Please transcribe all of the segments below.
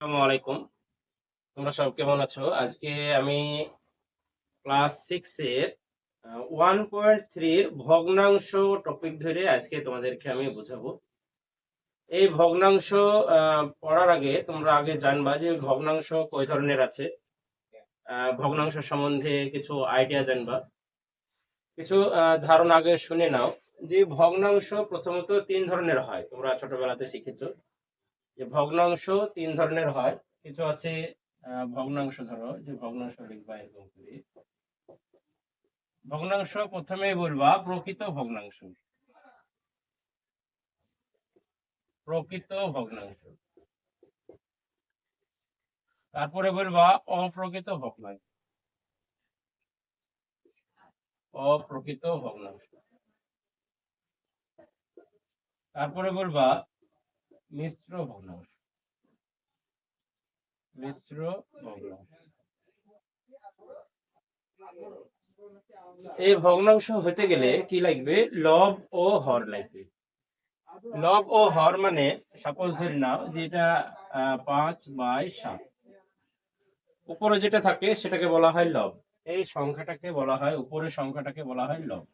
আলাইকুম। তোমরা সব কেমন আছো? আজকে আমি ক্লাস সিক্স এর ওয়ান পয়েন্ট থ্রির ভগ্নাংশ টপিক ধরে আজকে তোমাদেরকে আমি বোঝাবো। এই ভগ্নাংশ পড়ার আগে তোমরা আগে জানবা যে ভগ্নাংশ কয় ধরনের আছে। ভগ্নাংশ সম্বন্ধে কিছু আইডিয়া জানবা। কিছু ধারণা আগে শুনে নাও যে ভগ্নাংশ প্রথমত তিন ধরনের হয়। তোমরা ছোটবেলাতে শিখেছো। যে ভগ্নাংশ তিন ধরনের হয়। কিছু আছে ভগ্নাংশ ধরো, যে ভগ্নাংশ লিখবা এরকম করে। ভগ্নাংশ প্রথমে বলবা প্রকৃত ভগ্নাংশ। প্রকৃত ভগ্নাংশ। তারপরে বলবা অপ্রকৃত ভগ্নাংশ। অপ্রকৃত ভগ্নাংশ। তারপরে বলবা মিশ্র ভগ্নাংশ মিশ্র ভগ্নাংশ এই ভগ্নাংশ হতে গেলে কি লাগবে? লব ও হর লাগবে। লব ও হর মানে সাপোজ ধরে নাও যে আহ, পাঁচ বাই সাত। উপরে যেটা থাকে সেটাকে বলা হয় লব। এই সংখ্যাটাকে বলা হয় উপরের সংখ্যাটাকে বলা হয় লব।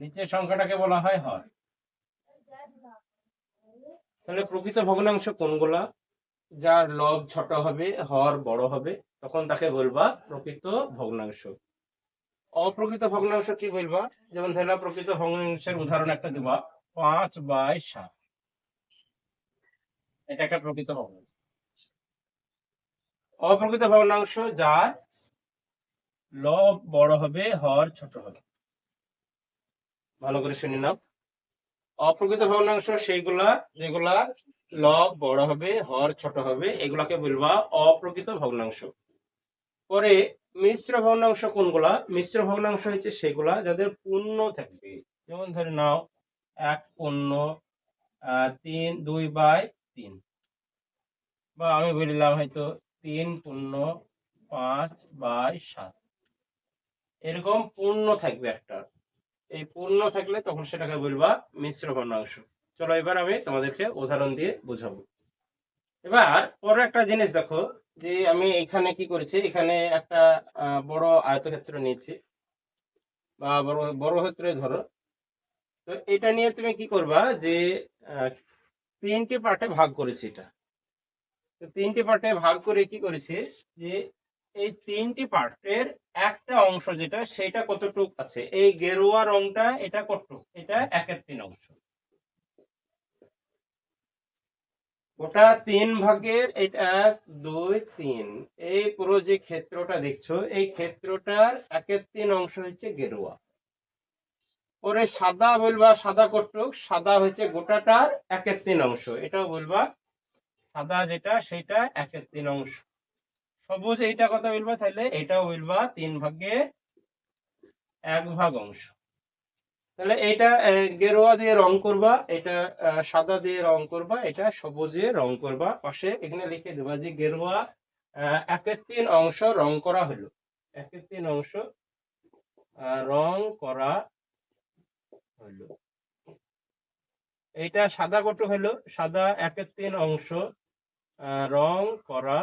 নিচের সংখ্যাটাকে বলা হয় হর। তাহলে প্রকৃত ভগ্নাংশ কোনগুলা? যার লব ছোট হবে, হর বড় হবে, তখন তাকে বলবা প্রকৃত ভগ্নাংশ। অপ্রকৃত ভগ্নাংশ কি বলবা? যেমন ধরলাম প্রকৃত ভগ্নাংশের উদাহরণ একটা দেবা। পাঁচ বাই সাত। এটা একটা প্রকৃত ভগ্নাংশ। অপ্রকৃত ভগ্নাংশ যার লব বড় হবে, হর ছোট হবে। ভালো করে শুনে নাও। অপ্রকৃত ভগ্নাংশ সেইগুলা, যেগুলা লব বড় হবে, হর ছোট হবে, এগুলাকে বলবা অপ্রকৃত ভগ্নাংশ পরে মিশ্র ভগ্নাংশ কোনগুলা? মিশ্র ভগ্নাংশ হচ্ছে সেগুলা যাদের পূর্ণ থাকবে। যেমন ধরে নাও, এক পূর্ণ তিন, দুই বাই তিন। বা আমি বললাম হয়তো তিন পূর্ণ, পাঁচ বাই সাত। এরকম পূর্ণ থাকবে একটা। এই পূর্ণ থাকলে তখন সেটাকে বলবা মিশ্র ভগ্নাংশ। চলো এবার আমি তোমাদেরকে উদাহরণ দিয়ে বোঝাবো। এবার পরে একটা জিনিস দেখো, যে আমি এখানে কি করেছি? এখানে একটা বড় আয়তক্ষেত্র নিয়েছি। বা বড় বড় ক্ষেত্রে ধরো। তো এটা নিয়ে তুমি কি করবা যে তিনটি পার্টে ভাগ করেছি এটা। তো তিনটি পার্টে ভাগ করে কি করেছি? যে এই তিনটি পার্টের একটা অংশ যেটা, সেটা কতটুক আছে? এই গেরুয়া রংটা এটা কতটুক? এটা একের তিন অংশ। ওটা তিন ভাগের এটা দুই, তিন। এই পুরো যে ক্ষেত্রটা দেখছ, এই ক্ষেত্রটার একের তিন অংশ হচ্ছে গেরুয়া। পরে সাদা বলবা সাদা কটুক সাদা হচ্ছে গোটাটার একের তিন অংশ। এটাও বলবা, সাদা যেটা, সেটা একের তিন অংশ। সবুজ এইটা কথা বলবা তাহলে এটাও বলবা তিন ভাগে এক ভাগ অংশ। তাহলে এটা গেরুয়া দিয়ে রং করবা এটা সাদা দিয়ে রং করবা এটা সবুজ রং করবা। পাশে এখানে লিখে দেবা যে গেরুয়া একের তিন অংশ রং করা হলো একের তিন অংশ রং করা হলো এইটা সাদা কত হলো সাদা একের তিন অংশ রং করা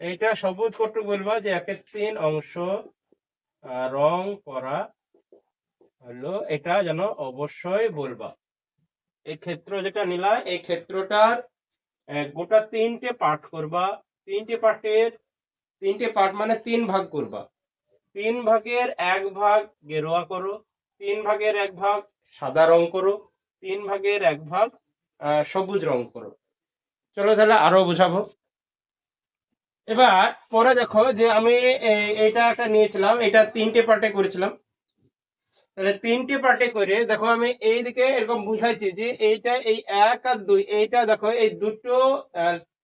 এইটা সবুজ কত বলবা যে একের তিন অংশ রং করা হলো, এটা যেন অবশ্যই বলবা। এই ক্ষেত্র যেটা নিলা, এই ক্ষেত্রটার গোটা তিনটে পার্ট করবা। তিনটে পার্টের তিনটে পার্ট মানে তিন ভাগ করবা। তিন ভাগের এক ভাগ গেরুয়া করো, তিন ভাগের এক ভাগ সাদা রং করো, তিন ভাগের এক ভাগ সবুজ রং করো। চলো তাহলে আরও বুঝাবো। এবার পরে দেখো যে আমি এটা একটা নিয়েছিলাম, এটা তিনটে পার্টে করেছিলাম। তাহলে তিনটে পার্টে করে দেখো আমি এইদিকে এরকম বুঝাইছি যে এইটা এই এক আর দুই, এইটা দেখো এই দুটো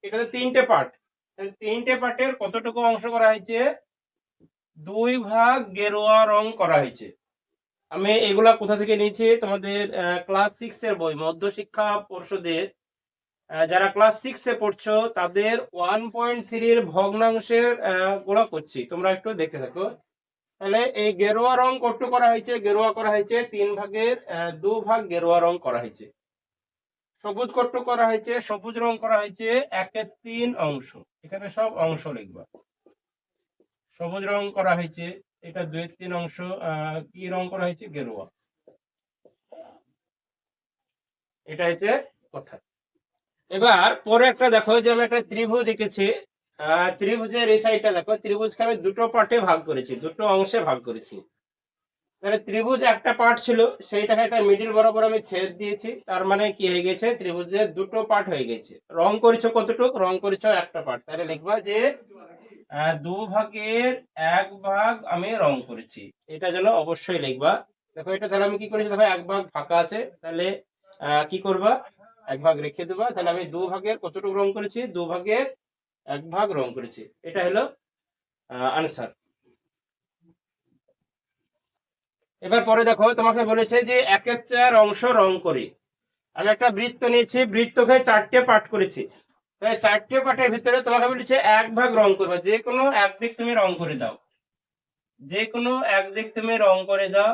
এটাতে তিনটে পার্ট তিনটে পার্টের কতটুকু অংশ করা হয়েছে? দুই ভাগ গেরুয়া রং করা হয়েছে। আমি এগুলা কোথা থেকে নিয়েছি? তোমাদের ক্লাস সিক্স এর বই, মধ্যশিক্ষা পর্ষদের যারা ক্লাস সিক্সে পড়ছো, তাদের ওয়ান পয়েন্ট থ্রির ভগ্নাংশেরগুলা করছি তোমরা একটু দেখতে থাকো। তাহলে এই গেরুয়া রং কত করা হয়েছে, গেরুয়া করা হয়েছে, তিন ভাগের দু ভাগ গেরুয়া রং করা হয়েছে। সবুজ কট্ট করা হয়েছে, সবুজ রং করা হয়েছে একের তিন অংশ। এখানে সব অংশ লিখবা। সবুজ রং করা হয়েছে, এটা দুয়ের তিন অংশ কি রং করা হয়েছে? গেরুয়া। এটা হচ্ছে কথা এবার পরে একটা দেখো যে আমি একটা ত্রিভুজ এঁকেছি। ত্রিভুজের এই দেখো, ত্রিভুজকে আমি দুটো পার্টে ভাগ করেছি, দুটো অংশে ভাগ করেছি। তাহলে ত্রিভুজ একটা পার্ট ছিল, সেইটাকে একটা মিডিল বরাবর আমি ছেদ দিয়েছি, তার মানে কি হয়ে গেছে? ত্রিভুজের দুটো পার্ট হয়ে গেছে। রং করেছ কতটুক? রং করেছ একটা পার্ট। তাহলে লিখবা যে দু ভাগের এক ভাগ আমি রং করেছি। এটা যেন অবশ্যই লিখবা। দেখো এটা তাহলে আমি কি করেছি? দেখো এক ভাগ ফাঁকা আছে। তাহলে কি করবা? এক ভাগ রেখে দেবা, তাহলে আমি দু ভাগের কতটুকু রং করেছি? দু ভাগের এক ভাগ রং করেছি। এটা হলো আনসার এবার পরে দেখো, তোমাকে বলেছে যে একের চার অংশ রং করি। আমি একটা বৃত্ত নিয়েছি, বৃত্তকে চারটে পার্ট করেছি। তাই চারটে পার্টের ভিতরে তোমাকে বলেছে এক ভাগ রং করবে। যে কোনো একদিক তুমি রং করে দাও। যে কোনো একদিক তুমি রং করে দাও।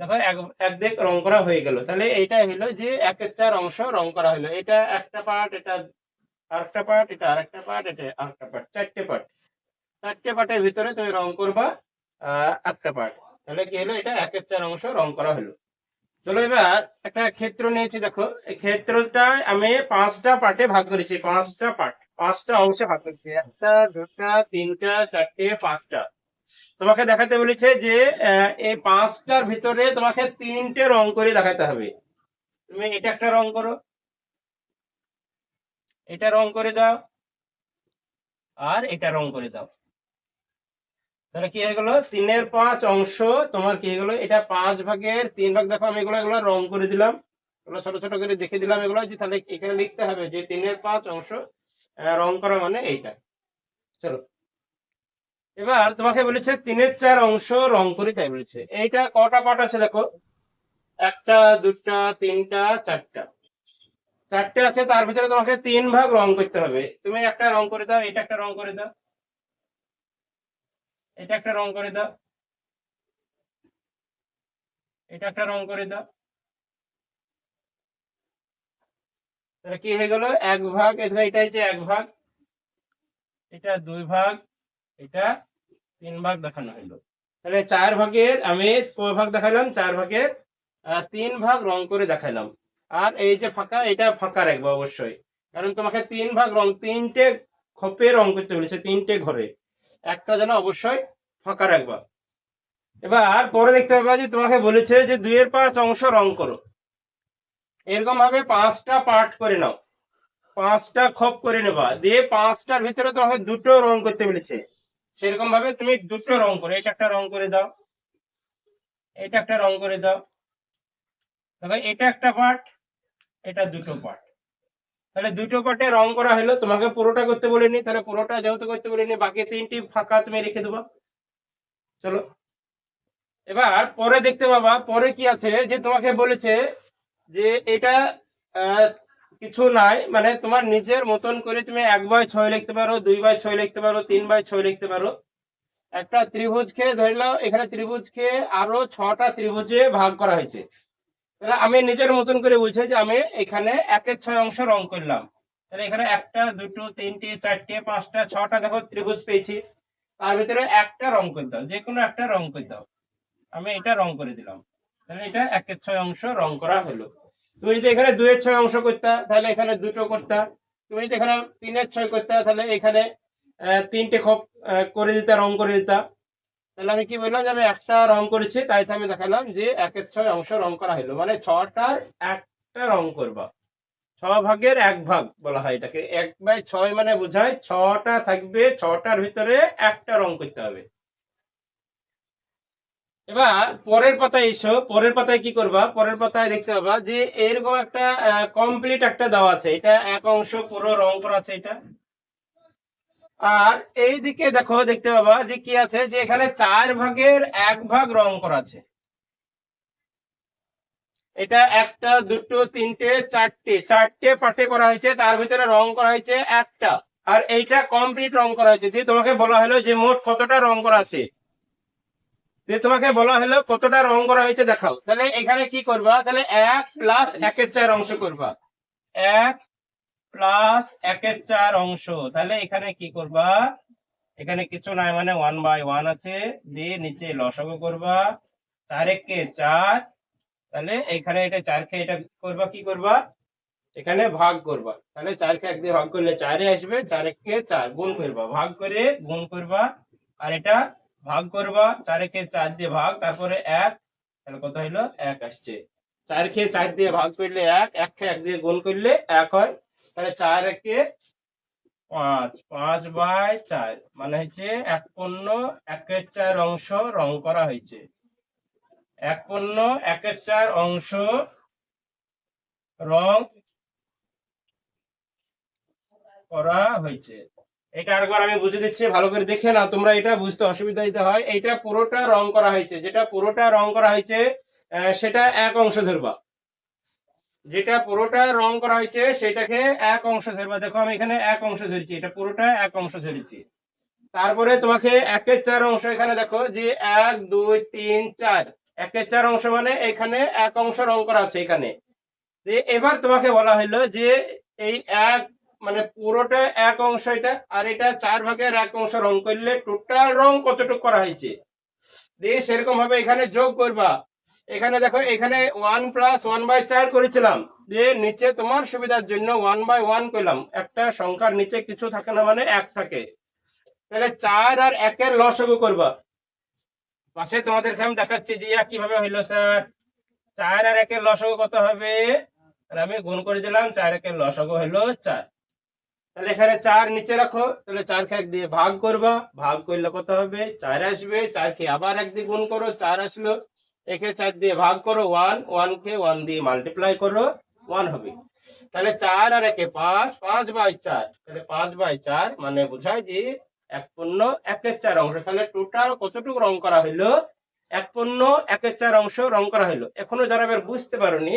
দেখো, এক একদিক রং করা হয়ে গেল। তাহলে এইটা হলো যে একের চার অংশ রং করা হলো। এটা একটা পার্ট এটা আরেকটা পার্ট এটা আরেকটা পার্ট এটা আরেকটা পার্ট চারটে পার্ট চারটে পার্টের ভিতরে তুমি রং করবা একটা পার্ট তাহলে কি হলো? এটা একের চার অংশ রং করা হলো। চলো এবার একটা ক্ষেত্র নিয়েছি, দেখো। এই ক্ষেত্রটা আমি পাঁচটা পার্টে ভাগ করেছি, পাঁচটা পার্ট পাঁচটা অংশে ভাগ করেছি। একটা, দুটা, তিনটা, চারটে, পাঁচটা। তোমাকে দেখাতে বলেছে যে এই পাঁচটার ভিতরে তোমাকে তিনটে রং করে দেখাতে হবে। তুমি এটা একটা রং করো। এটা রং করে দাও। আর এটা রং করে দাও। তাহলে কি হয়ে গেল? তিনের পাঁচ অংশ তোমার কি হয়ে গেল? এটা পাঁচ ভাগের তিন ভাগ, দেখো আমি এগুলো এগুলো রং করে দিলাম। এগুলো ছোট ছোট করে দেখে দিলাম এগুলো। যে তাহলে এখানে লিখতে হবে যে তিনের পাঁচ অংশ রং করা মানে এইটা। চলো। এবার তোমাকে বলেছে তিনের চার অংশ রং করে, তাই বলেছে। এইটা কটা পার্ট আছে দেখো? একটা, দুটা, তিনটা, চারটা। চারটে আছে, তার ভিতরে তোমাকে তিন ভাগ রং করতে হবে। তুমি একটা রং করে দাও এটা একটা রং করে দাও। এটা একটা রং করে দাও। এটা একটা রং করে দাও। তাহলে কি হয়ে গেল? এক ভাগ এটা হচ্ছে এক ভাগ। এটা দুই ভাগ এটা তিন ভাগ দেখানো হলো তাহলে চার ভাগের, আমি ভাগ দেখালাম চার ভাগের তিন ভাগ রং করে দেখালাম আর এই যে ফাঁকা, এটা ফাঁকা রাখব অবশ্যই। কারণ তোমাকে তিন ভাগ রং, তিনটে খপে রং করতে বলেছে তিনটে ঘরে। একটা যেন অবশ্যই ফাঁকা রাখবা। এবার পরে দেখতে পাবা যে তোমাকে বলেছে যে দুইয়ের পাঁচ অংশ রং করো। এরকম ভাবে পাঁচটা পার্ট করে নাও। পাঁচটা খপ করে নেবা। দিয়ে পাঁচটার ভিতরে তোমাকে দুটো রং করতে বলেছে। সেরকম ভাবে তুমি দুটো রং করে। এটা একটা রং করে দাও। এটা একটা রং করে দাও। তবে এটা একটা পার্ট এটা দুটো পার্ট তাহলে দুটো পার্টে রং করা হলো। তোমাকে পুরোটা করতে বলিনি। তাহলে পুরোটা যেহেতু করতে বলিনি, বাকি তিনটি ফাঁকা তুমি রেখে দেবা। চলো। এবার পরে দেখতে পাবা। পরে কি আছে? যে তোমাকে বলেছে যে এটা কিছু নাই। মানে তোমার নিজের মতন করে তুমি এক বাই ছয় লিখতে পারো, দুই বাই ছয় লিখতে পারো, তিন বাই ছয় লিখতে পারো। একটা ত্রিভুজকে ধরে নাও, এখানে ত্রিভুজকে আরও ছটা ত্রিভুজে ভাগ করা হয়েছে। আমি নিজের মতন করে বুঝে যে আমি এখানে একের ছয় অংশ রং করলাম। তাহলে এখানে একটা, দুটো, তিনটে, চারটে, পাঁচটা, ছটা দেখো ত্রিভুজ পেয়েছি। তার ভিতরে একটা রং করে দাও, যে কোনো একটা রং করে দাও। আমি এটা রং করে দিলাম। তাহলে এটা একের ছয় অংশ রং করা হলো। তুমি যদি এখানে দুইয়ের ছয় অংশ করতা, তাহলে এখানে দুটো করতা। তুমি যদি এখানে তিনের ছয় করতা, তাহলে এখানে তিনটে খপ করে দিতা, রং করে দিতা। তাহলে আমি কি বললাম যে আমি একটা রং করেছি, তাই আমি দেখালাম যে একের ছয় অংশ রং করা হলো মানে ছটার একটা রং করবা। ছ ভাগের এক ভাগ বলা হয় এটাকে। এক বাই ছয় মানে বোঝায় ছটা থাকবে, ছটার ভিতরে একটা রং করতে হবে। এবার পরের পাতায় এসো। পরের পাতায় কি করবা? পরের পাতায় দেখতে পাবা যে এরকম একটা কমপ্লিট একটা দেওয়া আছে। এটা এক অংশ পুরো, রং করা আছে এটা। আর এই দিকে দেখো, দেখতে পাবা যে কি আছে? যে এখানে চার ভাগের এক ভাগ রং করা আছে। এটা একটা, দুটো, তিনটে, চারটে। চারটে পার্টে করা হয়েছে, তার ভিতরে রং করা হয়েছে একটা। আর এইটা কমপ্লিট রং করা হয়েছে। দিয়ে তোমাকে বলা হলো যে মোট কতটা রং করা আছে। যে তোমাকে বলা হলো কতটা রং করা হয়েছে দেখাও। তাহলে এখানে কি করবা? তাহলে এক প্লাস একের চার অংশ করবা। এক প্লাস একের চার অংশ। তাহলে এখানে কি করবা? এখানে কিছু নাই মানে ওয়ান বাই ওয়ান আছে। দিয়ে নিচে লসগু করবা। চার একে চার। তাহলে এখানে এটা চার কে এটা করবা, কি করবা? এখানে ভাগ করবা। তাহলে চার কে এক দিয়ে ভাগ করলে চারে আসবে, চার একে চার গুণ করবা। ভাগ করে গুণ করবা। আর এটা ভাগ করবা চার একে চার দিয়ে ভাগ, তারপরে এক, তাহলে কত হইল? এক আসছে। চার খেয়ে চার দিয়ে ভাগ করলে এক এক খেয়ে এক দিয়ে গুণ করলে এক হয়। তাহলে চার একে পাঁচ পাঁচ বাই চার মানে হচ্ছে এক পণ্য, একের চার অংশ রং করা হয়েছে। এক পণ্য, একের চার অংশ রং করা হয়েছে। এটা আরেকবার আমি বুঝে দিচ্ছি, ভালো করে দেখে না তোমরা এটা বুঝতে অসুবিধা দিতে হয়। এটা পুরোটা রং করা হয়েছে, যেটা পুরোটা রং করা হয়েছে সেটা এক অংশ ধরবা। যেটা পুরোটা রং করা হয়েছে, সেটাকে এক অংশ ধরবা। দেখো, আমি এখানে এক অংশ ধরেছি, এটা পুরোটা এক অংশ ধরেছি। তারপরে তোমাকে একের চার অংশ এখানে দেখো, যে এক, দুই, তিন, চার। একের চার অংশ মানে এখানে এক অংশ রং করা আছে এখানে। এবার তোমাকে বলা হলো যে এই এক মানে পুরোটা এক অংশ এটা, আর এটা চার ভাগের এক অংশ রং করলে টোটাল রং কতটুকু করা হয়েছে? দিয়ে সেরকম ভাবে এখানে যোগ করবা। এখানে দেখো, এখানে ওয়ান প্লাস ওয়ান বাই চার করেছিলাম। দিয়ে নিচে তোমার সুবিধার জন্য ওয়ান বাই ওয়ান করলাম। একটা সংখ্যার নিচে কিছু থাকে না মানে এক থাকে। তাহলে চার আর একের লসগু করবা। পাশে তোমাদেরকে আমি দেখাচ্ছি যে কীভাবে হইল, স্যার। চার আর একের লসগু কত হবে? আর আমি গুণ করে দিলাম, চার একের লসগু হইল চার। তাহলে এখানে চার নিচে রাখো, তাহলে চার কে এক দিয়ে ভাগ করবা। ভাগ করলে কত হবে? চার আসবে চার কে আবার এক দিয়ে গুণ করো, চার আসলো। একে চার দিয়ে ভাগ করো ওয়ান ওয়ান কে ওয়ান দিয়ে মাল্টিপ্লাই করো ওয়ান হবে। তাহলে চার আর একে পাঁচ পাঁচ বাই চার। তাহলে পাঁচ বাই চার মানে বোঝায় যে এক পণ্য একের চার অংশ। তাহলে টোটাল কতটুকু রং করা হইল? এক পণ্য একের চার অংশ রং করা হইল। এখনও যারা এবার বুঝতে পারোনি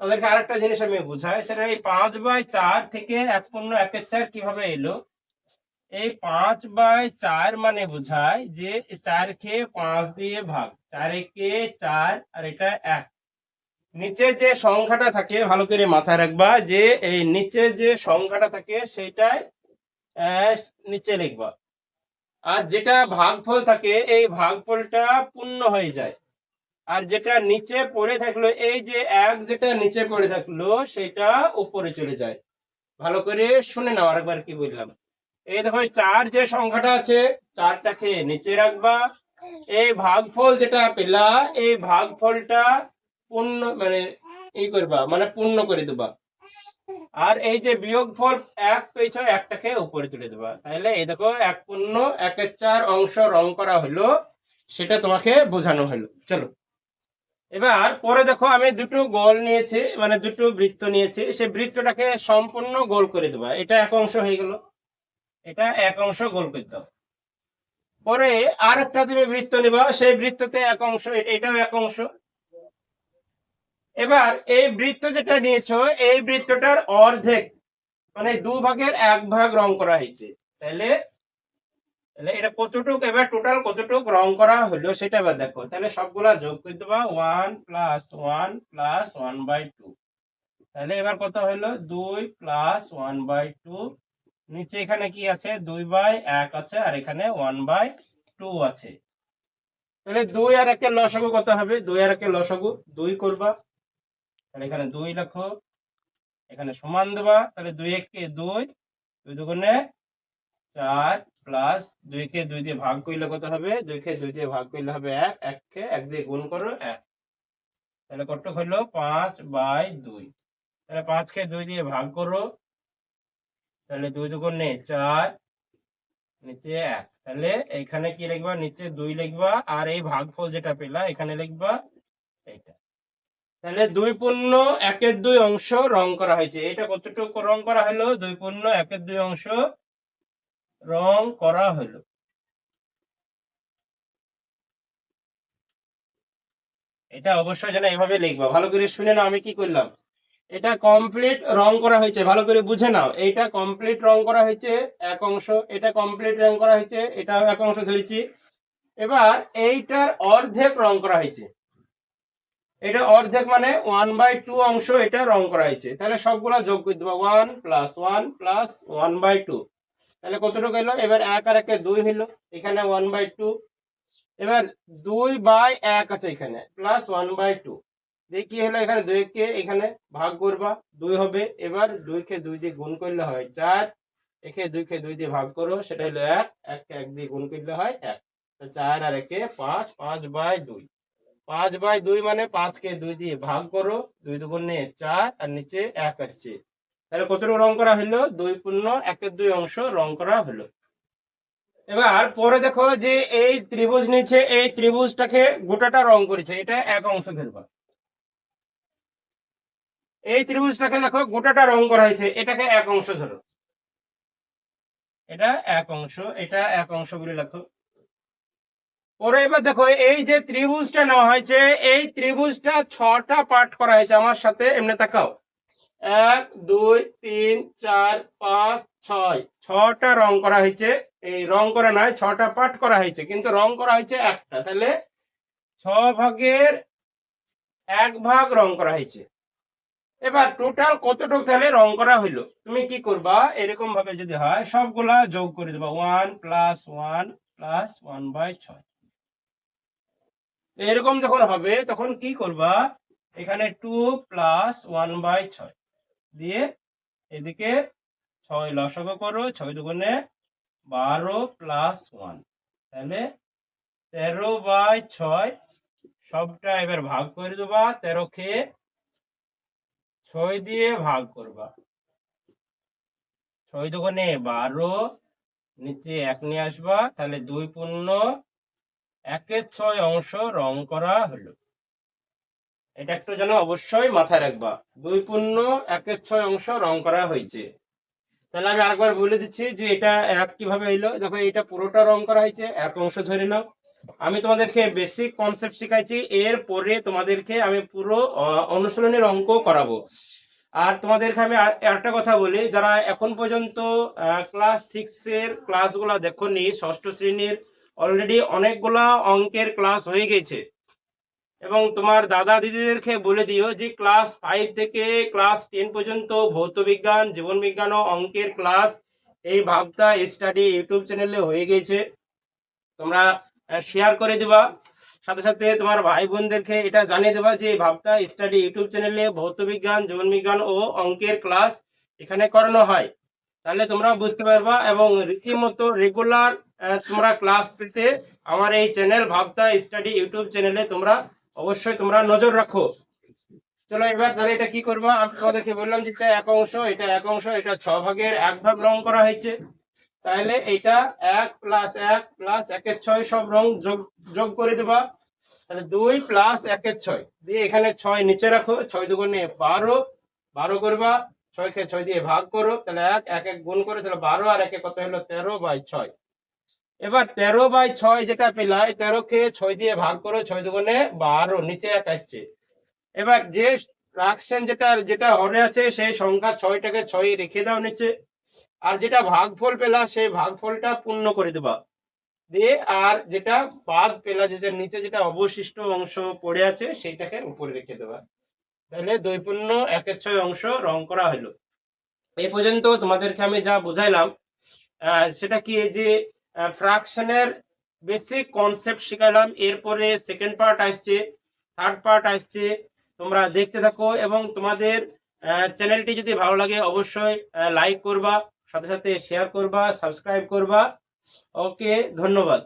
তাদেরকে আরেকটা জিনিস আমি বুঝাই সেটা এই পাঁচ বাই চার থেকে এক পণ্য একের চার কীভাবে এলো? এই পাঁচ বাই চার মানে বোঝায় যে চার খেয়ে পাঁচ দিয়ে ভাগ চার একে চার আর এটা এক। নিচে যে সংখ্যাটা থাকে ভালো করে মাথায় রাখবা যে এই নিচে যে সংখ্যাটা থাকে আহ, নিচে লিখবা। আর যেটা ভাগফল থাকে এই ভাগফলটা পূর্ণ হয়ে যায়। আর যেটা নিচে পড়ে থাকল, এই যে এক যেটা নিচে পড়ে থাকল, সেটা উপরে চলে যায়। ভালো করে শুনে নাও, আরেকবার কি বললাম এই দেখো চার যে সংখ্যাটা আছে, চারটাকে নিচে রাখবা। এই ভাগফল যেটা পেলা, এই ভাগফলটা পূর্ণ মানে ই করবা মানে পূর্ণ করে দেবা। আর এই যে বিয়োগ ফল এক পেয়েছ, একটাকে উপরে তুলে দেবা। তাহলে এই দেখো, এক পূর্ণ, একের চার অংশ রং করা হলো, সেটা তোমাকে বোঝানো হলো। চলো। এবার পরে দেখো আমি দুটো গোল নিয়েছি মানে দুটো বৃত্ত নিয়েছি। সেই বৃত্তটাকে সম্পূর্ণ গোল করে দেবা। এটা এক অংশ হয়ে গেল। এটা এক অংশ গোল করে দাও। পরে আর একটা তুমি বৃত্ত নিবা। সেই বৃত্ততে এক অংশ, এটাও এক অংশ। এবার এই বৃত্ত যেটা নিয়েছো, এই বৃত্তটার অর্ধেক মানে দু ভাগের এক ভাগ রং করা হয়েছে। তাহলে তাহলে এটা কতটুক, এবার টোটাল কতটুক রং করা হলো সেটা এবার দেখো। তাহলে সবগুলা যোগ করে দেবা one plus one plus one by two তাহলে এবার কত হলো? দুই প্লাস ওয়ান বাই টু নিচে এখানে কি আছে? দুই বাই এক আছে, আর এখানে ওয়ান বাই টু আছে। তাহলে দুই আর একের লসাগু কত হবে? দুই আর একের লসাগু দুই করবা। তাহলে এখানে দুই লেখো। এখানে সমান দেবা। তাহলে দুই এককে দুই দুই দুগুণে চার প্লাস দুইকে দুই দিয়ে ভাগ করলে কত হবে? দুইকে দুই দিয়ে ভাগ করলে হবে এক। এককে এক দিয়ে গুণ করো এক। তাহলে কত হলো? পাঁচ বাই দুই। তাহলে পাঁচকে দুই দিয়ে ভাগ করো। তাহলে দুই দুগুণে চার, নিচে এক। তাহলে এখানে কি লিখবা? নিচে দুই লিখবা। আর এই ভাগফল যেটা পেলা, এখানে লিখবা এইটা। তাহলে দুই পূর্ণ একের দুই অংশ রং করা হয়েছে। এটা কতটুকু রং করা হলো? দুই পূর্ণ একের দুই অংশ রং করা হলো এটা অবশ্যই যেন এভাবে লিখবা। ভালো করে শুনে নাও আমি কি করলাম। এটা কমপ্লিট রং করা হয়েছে। ভালো করে বুঝে নাও। এটা কমপ্লিট রং করা হয়েছে এক অংশ, এটা কমপ্লিট রং করা হয়েছে, এটা এক অংশ ধরেছি। এবার এইটার অর্ধেক রং করা হয়েছে। এটা অর্ধেক মানে ওয়ান বাই টু অংশ এটা রং করা হয়েছে। তাহলে সবগুলা যোগ করে দেবো। One plus one plus one by two তাহলে কতটুকু এলো এবার এক আর একে দুই হইল এখানে ওয়ান বাই টু এবার দুই বাই এক আছে এখানে প্লাস ওয়ান বাই টু কি হলো? এখানে দুই কে এখানে ভাগ করবা। দুই হবে। এবার দুই কে দুই দিয়ে গুণ করলে হয় চার। একে দুই কে দুই দিয়ে ভাগ করো, সেটা হলো এক। এক কে এক দিয়ে গুণ করলে হয় এক। চার আর একে পাঁচ পাঁচ বাই দুই। পাঁচ বাই দুই মানে পাঁচ কে দুই দিয়ে ভাগ করো। দুই দুগুণে চার আর নিচে এক আসছে। তাহলে কতটুকু রং করা হলো দুই পূর্ণ, একের দুই অংশ রং করা হলো এবার পরে দেখো যে এই ত্রিভুজ নিচে এই ত্রিভুজটাকে গোটাটা রং করেছে, এটা এক অংশ ঘেরবা এই ত্রিভুজটাকে দেখো গোটাটা রং করা হয়েছে, এটাকে এক অংশ ধরো। এটা এক অংশ, এটা এক অংশ বলে লেখো। পরে এবার দেখো এই যে ত্রিভুজটা নেওয়া হয়েছে, এই ত্রিভুজটা ছটা পার্ট করা হয়েছে আমার সাথে, এমনি তাকাও। এক, দুই, তিন, চার, পাঁচ, ছয়। ছটা রং করা হয়েছে। এই রং করা নয়, ছটা পার্ট করা হয়েছে। কিন্তু রং করা হয়েছে একটা। তাহলে ছ ভাগের এক ভাগ রং করা হয়েছে। এবার টোটাল কতটুকু তাহলে রং করা হইল? তুমি কি করবা? এরকম ভাবে যদি হয়, সবগুলা যোগ করে দেবা। One plus one plus one by ছয়। এরকম যখন হবে, তখন কি করবা? এখানে টু প্লাস ওয়ান বাই ছয়। দিয়ে এদিকে ছয় লসক করো, ছয় দুগুণে বারো প্লাস ওয়ান তাহলে তেরো বাই ছয়, সবটা এবার ভাগ করে দেবা, তেরো খেয়ে ছয় দিয়ে ভাগ করবা। ছয় দুগুণে বারো, নিচে এক নিয়ে আসবা, তাহলে দুই পূর্ণ একের ছয় অংশ রং করা হলো। এটা একটু যেন অবশ্যই মাথায় রাখবা। দুই পূর্ণ, একের ছয় অংশ রং করা হয়েছে। তাহলে আমি আরেকবার বলে দিচ্ছি যে এটা এক কীভাবে এলো দেখো এটা পুরোটা রং করা হয়েছে, এক অংশ ধরে নাও। আমি তোমাদেরকে বেসিক কনসেপ্ট শিখাইছি এর পরে তোমাদেরকে আমি পুরো অনুশীলনের অঙ্ক করাবো। আর তোমাদেরকে আমি একটা কথা বলি, যারা এখন পর্যন্ত ক্লাস সিক্স এর ক্লাসগুলো দেখোনি, ষষ্ঠ শ্রেণির অলরেডি অনেকগুলা অঙ্কের ক্লাস হয়ে গেছে। এবং তোমার দাদা দিদিদেরকে বলে দিও যে ক্লাস ফাইভ থেকে ক্লাস টেন পর্যন্ত ভৌত বিজ্ঞান, জীবন বিজ্ঞান ও অঙ্কের ক্লাস এই ভাবতা স্টাডি ইউটিউব চ্যানেলে হয়ে গেছে। তোমরা শেয়ার করে দিবা। সাথে সাথে তোমার ভাই বোনদেরকে এটা জানিয়ে দেবা যে ভাবতা স্টাডি ইউটিউব চ্যানেলে ভৌত বিজ্ঞান, জীবন বিজ্ঞান ও অঙ্কের ক্লাস এখানে করানো হয়। তাহলে তোমরা বুঝতে পারবা এবং রীতিমতো রেগুলার তোমরা ক্লাস পেতে আমার এই চ্যানেল ভাবতা স্টাডি ইউটিউব চ্যানেলে তোমরা অবশ্যই তোমরা নজর রাখো। চলো এবার তাহলে এটা কি করব? আমি তোমাদেরকে বললাম যে এটা এক অংশ, এটা এক অংশ, এটা ছ ভাগের এক ভাগ রং করা হয়েছে। তাহলে এটা এক প্লাস এক প্লাস একের ছয় সব রং যোগ যোগ করে দেবা। তাহলে দুই প্লাস একের ছয়। দিয়ে এখানে ছয় নিচে রাখো। ছয় দুগুণে বারো। বারো করবা। ছয়কে ছয় দিয়ে ভাগ করো। তাহলে এক এক এক গুণ করে তাহলে বারো, আর একে কত হলো? তেরো বাই ছয়। এবার তেরো বাই ছয় যেটা পেলাই তেরো কে ছয় দিয়ে ভাগ করো ছয় দুগুণে বারো, নিচে এক আসছে। এবার যে ফ্রাকশন যেটা যেটা হরে আছে, সেই সংখ্যা ছয়টাকে ছয় রেখে দাও নিচে। আর যেটা ভাগফল পেলা, সেই ভাগফলটা পূর্ণ করে দেবা। দিয়ে আর যেটা বাদ পেলা, যে নিচে যেটা অবশিষ্ট অংশ পড়ে আছে, সেইটাকে উপরে রেখে দেবা। তাহলে দুই পূর্ণ একের ছয় অংশ রং করা হলো। এই পর্যন্ত তোমাদেরকে আমি যা বুঝাইলাম সেটা কি যে ফ্রাকশনের বেসিক কনসেপ্ট শিখাইলাম। এরপরে সেকেন্ড পার্ট আসছে থার্ড পার্ট আসছে। তোমরা দেখতে থাকো এবং তোমাদের চ্যানেলটি যদি ভালো লাগে অবশ্যই লাইক করবা, সাথে সাথে শেয়ার করবা সাবস্ক্রাইব করবা। ওকে ধন্যবাদ।